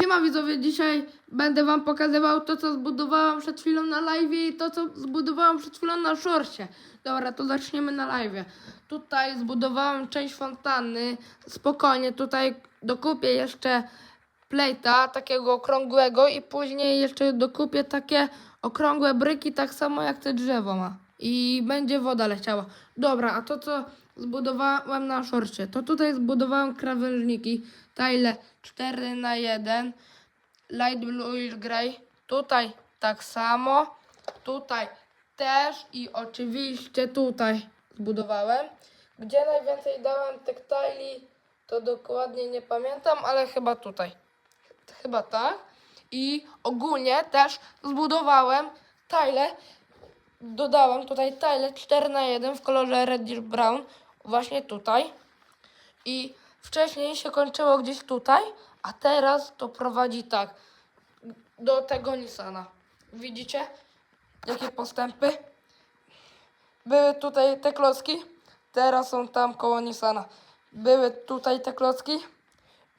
Siema widzowie, dzisiaj będę wam pokazywał to, co zbudowałam przed chwilą na live i to, co zbudowałam przed chwilą na szorcie. Dobra, to zaczniemy na live. Tutaj zbudowałam część fontanny, spokojnie, tutaj dokupię jeszcze plejta takiego okrągłego i później jeszcze dokupię takie okrągłe bryki, tak samo jak te drzewo ma. I będzie woda leciała. Dobra, a to co zbudowałem na szorcie, to tutaj zbudowałem krawężniki, tile 4 na 1 light blue i grey. Tutaj tak samo, tutaj też i oczywiście tutaj zbudowałem. Gdzie najwięcej dałem tych tili, to dokładnie nie pamiętam, ale chyba tutaj. Chyba tak. I ogólnie też zbudowałem tile. Dodałem tutaj tile 4 na 1 w kolorze reddish brown. Właśnie tutaj. I wcześniej się kończyło gdzieś tutaj, a teraz to prowadzi tak. Do tego Nissana. Widzicie? Jakie postępy? Były tutaj te klocki, teraz są tam koło Nissana. Były tutaj te klocki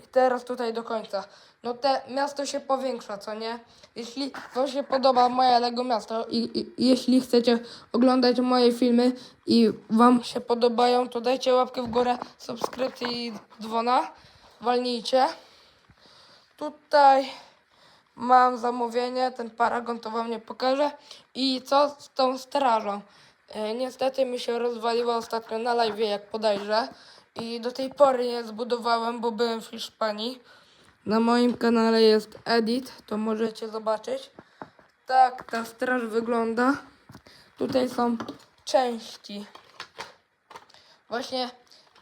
i teraz tutaj do końca. No te miasto się powiększa, co nie? Jeśli wam się podoba moje Lego miasto i, i jeśli chcecie oglądać moje filmy i wam się podobają, to dajcie łapkę w górę, subskrypcję i dzwona. Walnijcie. Tutaj mam zamówienie, ten paragon to wam nie pokażę. I co z tą strażą? E, niestety mi się rozwaliła ostatnio na live, jak podajrzę. I do tej pory nie zbudowałem, bo byłem w Hiszpanii. Na moim kanale jest edit, to możecie zobaczyć. Tak ta straż wygląda. Tutaj są części. Właśnie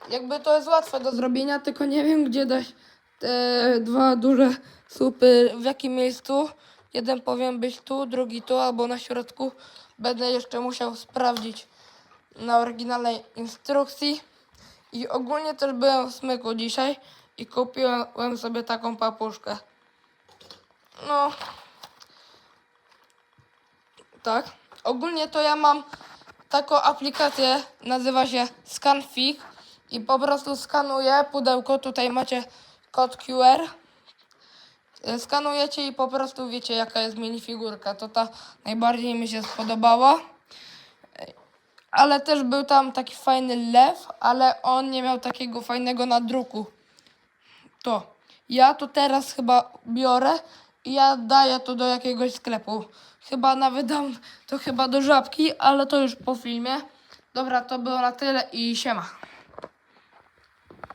jakby to jest łatwe do zrobienia, tylko nie wiem gdzie dać te dwa duże słupy, w jakim miejscu. Jeden powiem być tu, drugi tu albo na środku. Będę jeszcze musiał sprawdzić na oryginalnej instrukcji. I ogólnie też byłem w smyku dzisiaj i kupiłem sobie taką papuszkę. No. Tak. Ogólnie to ja mam taką aplikację, nazywa się ScanFig i po prostu skanuję pudełko, tutaj macie kod QR. Skanujecie i po prostu wiecie jaka jest minifigurka. To ta najbardziej mi się spodobała. Ale też był tam taki fajny lew, ale on nie miał takiego fajnego nadruku. To. Ja to teraz chyba biorę i ja daję to do jakiegoś sklepu. Chyba nawet dam to chyba do żabki, ale to już po filmie. Dobra, to było na tyle i siema.